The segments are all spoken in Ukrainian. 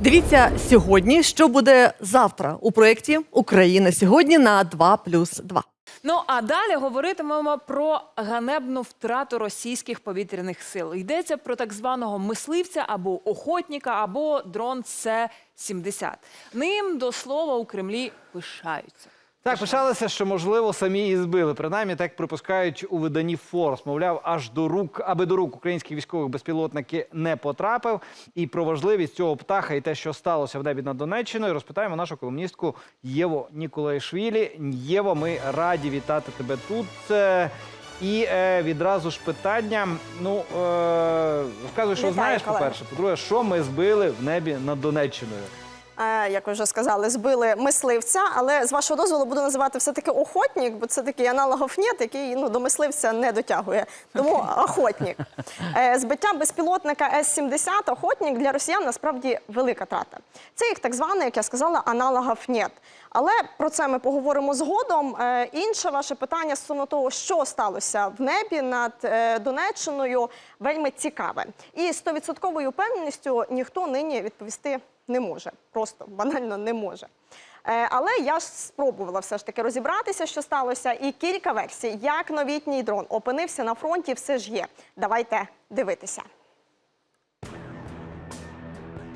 Дивіться сьогодні, що буде завтра у проєкті Україна сьогодні на 2 плюс 2. Ну а далі говоритимемо про ганебну втрату російських повітряних сил. Йдеться про так званого мисливця або охотника, або дрон С-70. Ним до слова у Кремлі пишаються. Так, пишалися, що можливо самі і збили. Принаймні так припускають у виданні Форс. Мовляв, аж до рук, аби до рук українських військових безпілотники не потрапив. І про важливість цього птаха і те, що сталося в небі над Донеччиною, розпитаємо нашу колумністку Єву Ніколаїшвілі. Єво, ми раді вітати тебе тут. Е, І е, відразу ж питання. Ну е, розказуй, що Вітаю, знаєш, по-перше. По-друге, що ми збили в небі над Донеччиною. Як ви вже сказали, збили мисливця, але з вашого дозволу буду називати все-таки охотник, бо це такий аналог ФНЕТ, який ну, до мисливця не дотягує. Тому охотник. Е, Збиття безпілотника С-70 охотник для росіян насправді велика трата. Це їх так званий, як я сказала, аналога ФНЕТ. Але про це ми поговоримо згодом. Е, Інше ваше питання стосовно того, що сталося в небі над е, Донеччиною, вельми цікаве. І 100% впевненістю ніхто нині відповісти не може. Просто банально не може. Е, Але я ж спробувала все ж таки розібратися, що сталося, і кілька версій, як новітній дрон опинився на фронті, все ж є. Давайте дивитися.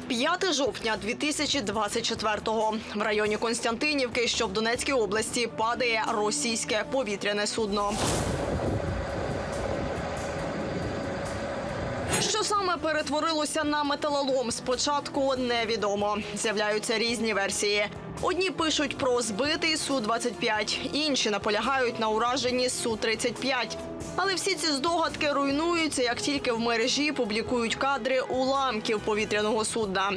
5 жовтня 2024-го в районі Константинівки, що в Донецькій області, падає російське повітряне судно. Саме перетворилося на металолом, спочатку невідомо. З'являються різні версії. Одні пишуть про збитий Су-25, інші наполягають на ураженні Су-35. Але всі ці здогадки руйнуються, як тільки в мережі публікують кадри уламків повітряного судна.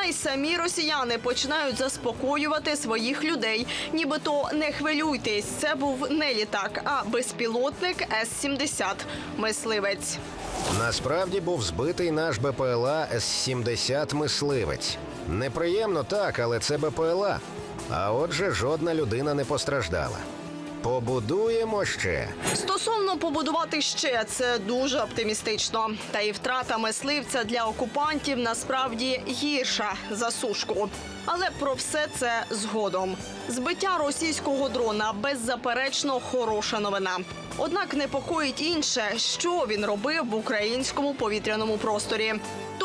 Та й самі росіяни починають заспокоювати своїх людей. Нібито не хвилюйтесь, це був не літак, а безпілотник С-70 – мисливець. Насправді був збитий наш БПЛА С-70 мисливець. Неприємно так, але це БПЛА. А отже, жодна людина не постраждала. Побудуємо ще. Стосовно побудувати ще це дуже оптимістично. Та і втрата мисливця для окупантів насправді гірша за сушку. Але про все це згодом. Збиття російського дрона беззаперечно хороша новина. Однак непокоїть інше, що він робив в українському повітряному просторі.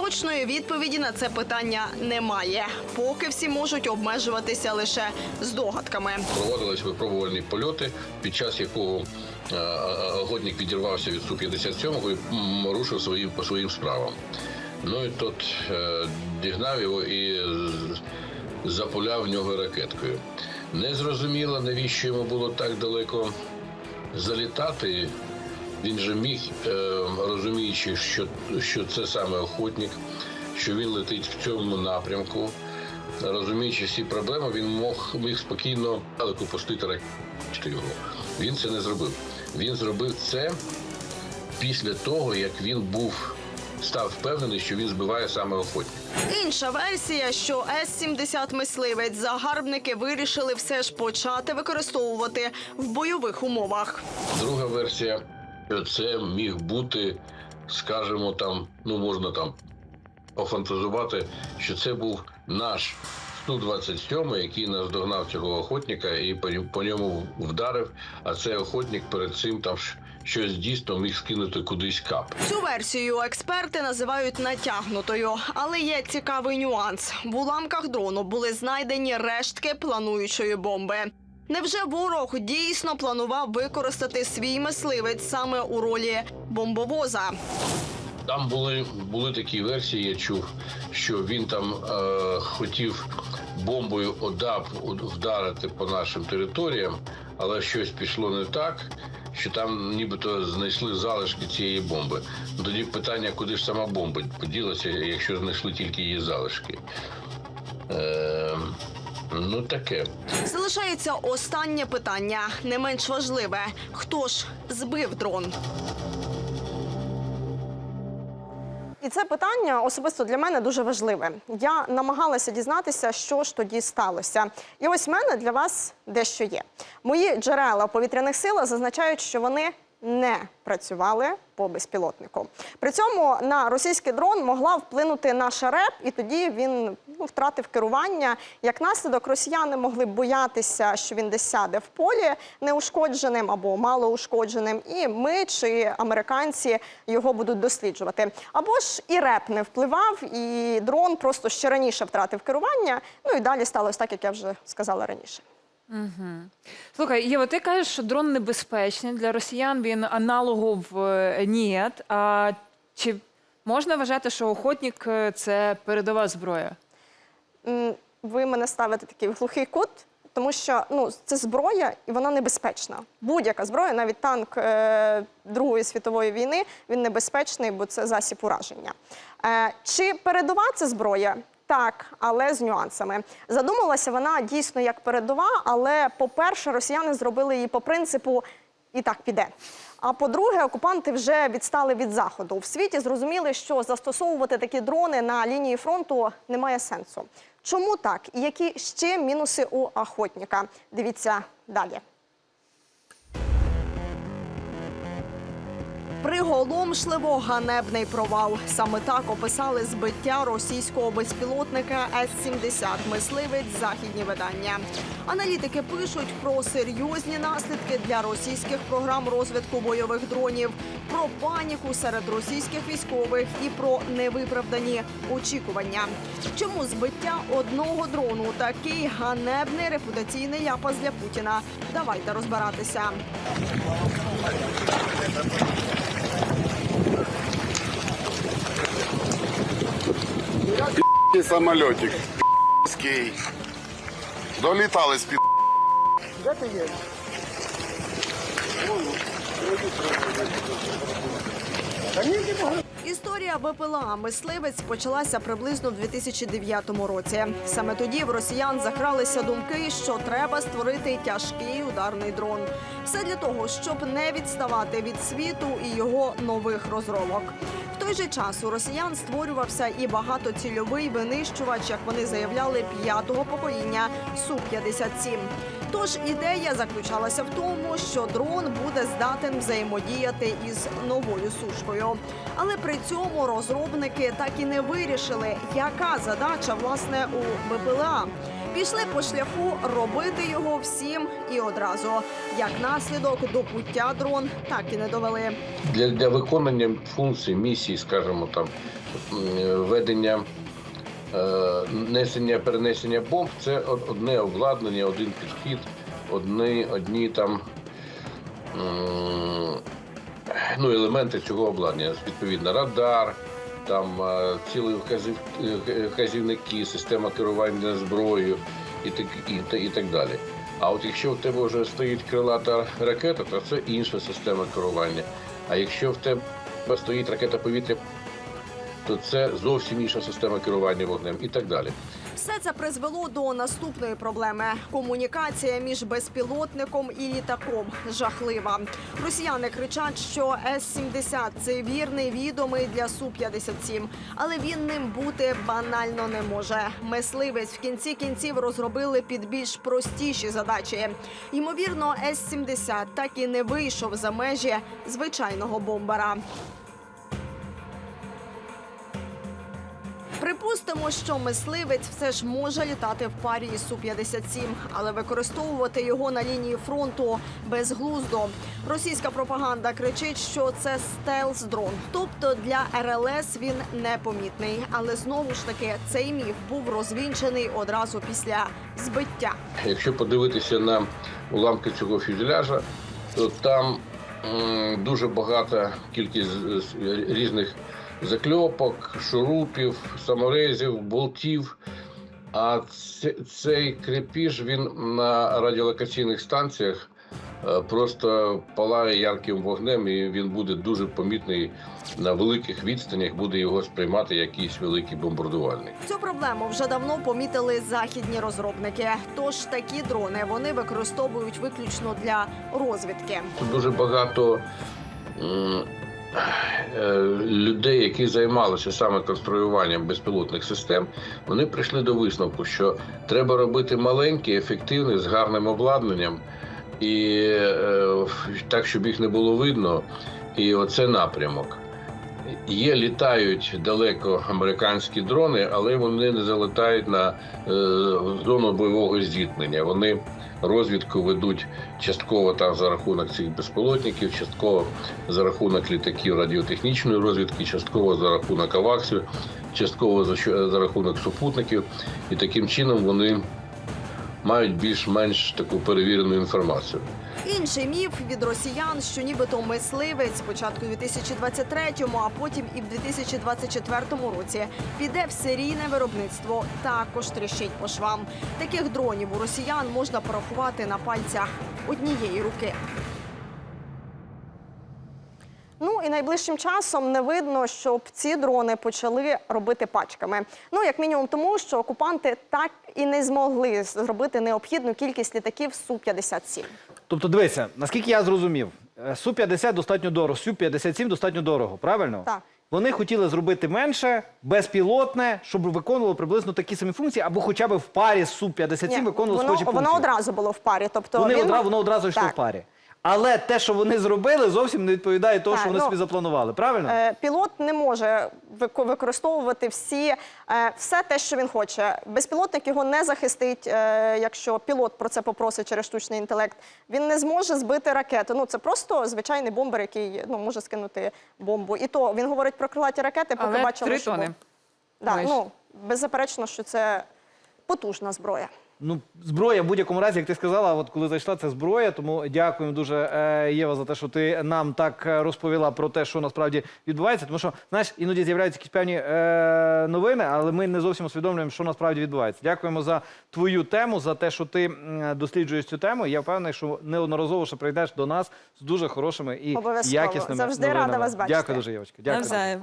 Точної відповіді на це питання немає, поки всі можуть обмежуватися лише здогадками. Проводились випробувальні польоти, під час якого е, е, відірвався від Су-57 і рушив свої, по своїм справам. Ну і тот е, дігнав його і запуляв в нього ракеткою. Незрозуміло, навіщо йому було так далеко залітати. Він же міг, е, розуміючи, що, що це саме охотник, що він летить в цьому напрямку, розуміючи всі проблеми, він мог міг спокійно далеко пустити ракету його. Він це не зробив. Він зробив це після того, як він був став впевнений, що він збиває саме охотник. Інша версія, що С-70 мисливець загарбники вирішили все ж почати використовувати в бойових умовах. Друга версія, що це міг бути, скажімо, там, ну можна там пофантазувати, що це був наш Су-27, який наздогнав цього охотника і по ньому вдарив. А цей охотник перед цим там щось дійсно міг скинути кудись кап. Цю версію експерти називають натягнутою, але є цікавий нюанс. В уламках дрону були знайдені рештки плануючої бомби. Невже ворог дійсно планував використати свій мисливець саме у ролі бомбовоза? Там були, були такі версії, я чув, що він там е, хотів бомбою ОДАП вдарити по нашим територіям, але щось пішло не так, що там нібито знайшли залишки цієї бомби. Ну, Тоді питання, куди ж сама бомба поділася, якщо знайшли тільки її залишки. Е, ну таке. Залишається останнє питання, не менш важливе: хто ж збив дрон? І це питання особисто для мене дуже важливе. Я намагалася дізнатися, що ж тоді сталося. І ось в мене для вас дещо є. Мої джерела повітряних силах зазначають, що вони не працювали по безпілотнику. При цьому на російський дрон могла вплинути наша РЕП, і тоді він ну, втратив керування. Як наслідок, росіяни могли боятися, що він десь сяде в полі неушкодженим або малоушкодженим, і ми чи американці його будуть досліджувати. Або ж і реп не впливав, і дрон просто ще раніше втратив керування. Ну і далі сталося так, як я вже сказала раніше. Слухай, Єва, ти кажеш, що дрон небезпечний для росіян. Він аналогов е. А чи можна вважати, що охотник е, це передова зброя? Ви мене ставите такий глухий кут, тому що ну, це зброя і вона небезпечна. Будь-яка зброя, навіть танк е, Другої світової війни, він небезпечний, бо це засіб ураження. Е, чи передова це зброя? Так, але з нюансами. Задумалася вона дійсно як передова, але, по-перше, росіяни зробили її по принципу і так піде. А по-друге, окупанти вже відстали від заходу. В світі зрозуміли, що застосовувати такі дрони на лінії фронту немає сенсу. Чому так? І які ще мінуси у охотника? Дивіться далі. Приголомшливо ганебний провал. Саме так описали збиття російського безпілотника С-70 мисливець західні видання. Аналітики пишуть про серйозні наслідки для російських програм розвитку бойових дронів, про паніку серед російських військових і про невиправдані очікування. Чому збиття одного дрону такий ганебний репутаційний ляпас для Путіна? Давайте розбиратися. І самольотик ский. Долітали з під. Історія БПЛА мисливець почалася приблизно в 2009 році. Саме тоді в росіян закралися думки, що треба створити тяжкий ударний дрон. Все для того, щоб не відставати від світу і його нових розробок. Той же час у росіян створювався і багатоцільовий винищувач, як вони заявляли, п'ятого покоління Су-57. Тож ідея заключалася в тому, що дрон буде здатен взаємодіяти із новою сушкою. Але при цьому розробники так і не вирішили, яка задача власне у БПЛА. Пішли по шляху робити його всім і одразу. Як наслідок до пуття дрон так і не довели. Для, для виконання функцій, місії, скажімо, там ведення е, несення перенесення бомб це одне обладнання, один підхід, одні, одні там ну, елементи цього обладнання. Відповідно, радар, там цілий вказів, е, вказівники, система керування зброєю і так, і, і так далі. А от якщо в тебе вже стоїть крилата ракета, то це інша система керування. А якщо в тебе стоїть ракета повітря, то це зовсім інша система керування вогнем і так далі. Все це призвело до наступної проблеми: комунікація між безпілотником і літаком жахлива. Росіяни кричать, що С-70 – це вірний відомий для Су-57, але він ним бути банально не може. Мисливець в кінці кінців розробили під більш простіші задачі. Ймовірно, С-70 так і не вийшов за межі звичайного бомбера. Припустимо, що мисливець все ж може літати в парі із Су-57, але використовувати його на лінії фронту безглуздо. Російська пропаганда кричить, що це стелс-дрон, тобто для РЛС він непомітний. Але знову ж таки цей міф був розвінчений одразу після збиття. Якщо подивитися на уламки цього фюзеляжа, то там дуже багата кількість з- різних закльопок, шурупів, саморезів, болтів. А цей крепіж він на радіолокаційних станціях е, просто палає ярким вогнем, і він буде дуже помітний на великих відстанях, буде його сприймати якийсь великий бомбардувальник. Цю проблему вже давно помітили західні розробники. Тож такі дрони вони використовують виключно для розвідки. Тут дуже багато людей, які займалися саме конструюванням безпілотних систем, вони прийшли до висновку, що треба робити маленькі, ефективні, з гарним обладнанням, і е, так, щоб їх не було видно. І оце напрямок. Є літають далеко американські дрони, але вони не залетають на е, зону бойового зіткнення. Вони розвідку ведуть частково там за рахунок цих безпілотників, частково за рахунок літаків радіотехнічної розвідки, частково за рахунок аваксів, частково за, за рахунок супутників. І таким чином вони мають більш-менш таку перевірену інформацію. Інший міф від росіян, що нібито мисливець спочатку у 2023-му, а потім і в 2024 році піде в серійне виробництво. Також тріщить по швам. Таких дронів у росіян можна порахувати на пальцях однієї руки. Ну і найближчим часом не видно, щоб ці дрони почали робити пачками. Ну як мінімум, тому що окупанти так і не змогли зробити необхідну кількість літаків су 57 Тобто, дивися, наскільки я зрозумів, е, Су-50 достатньо дорого, Су-57 достатньо дорого, правильно? Так. Вони хотіли зробити менше, безпілотне, щоб виконувало приблизно такі самі функції, або хоча б в парі з Су-57 виконувало схожі функції. воно одразу було в парі. Тобто Вони він... одразу, воно одразу йшло Так. в парі. Але те, що вони зробили, зовсім не відповідає тому, Так, що вони ну, собі запланували. Правильно? Е, Пілот не може використовувати всі е, все те, що він хоче. Безпілотник його не захистить, е, якщо пілот про це попросить через штучний інтелект. Він не зможе збити ракету. Ну це просто звичайний бомбер, який ну може скинути бомбу. І то він говорить про крилаті ракети, поки Але бачили, три що тони. Да, ну беззаперечно, що це потужна зброя. Ну, зброя в будь-якому разі, як ти сказала, от коли зайшла, це зброя. Тому дякуємо дуже, е, Єва, за те, що ти нам так е, розповіла про те, що насправді відбувається. Тому що, знаєш, іноді з'являються якісь певні е, новини, але ми не зовсім усвідомлюємо, що насправді відбувається. Дякуємо за твою тему, за те, що ти досліджуєш цю тему. Я впевнений, що неодноразово ще прийдеш до нас з дуже хорошими і Обов'язково. якісними Завжди рада вас бачити. Дякую дуже, Євочка. Дякую. Навзаєм.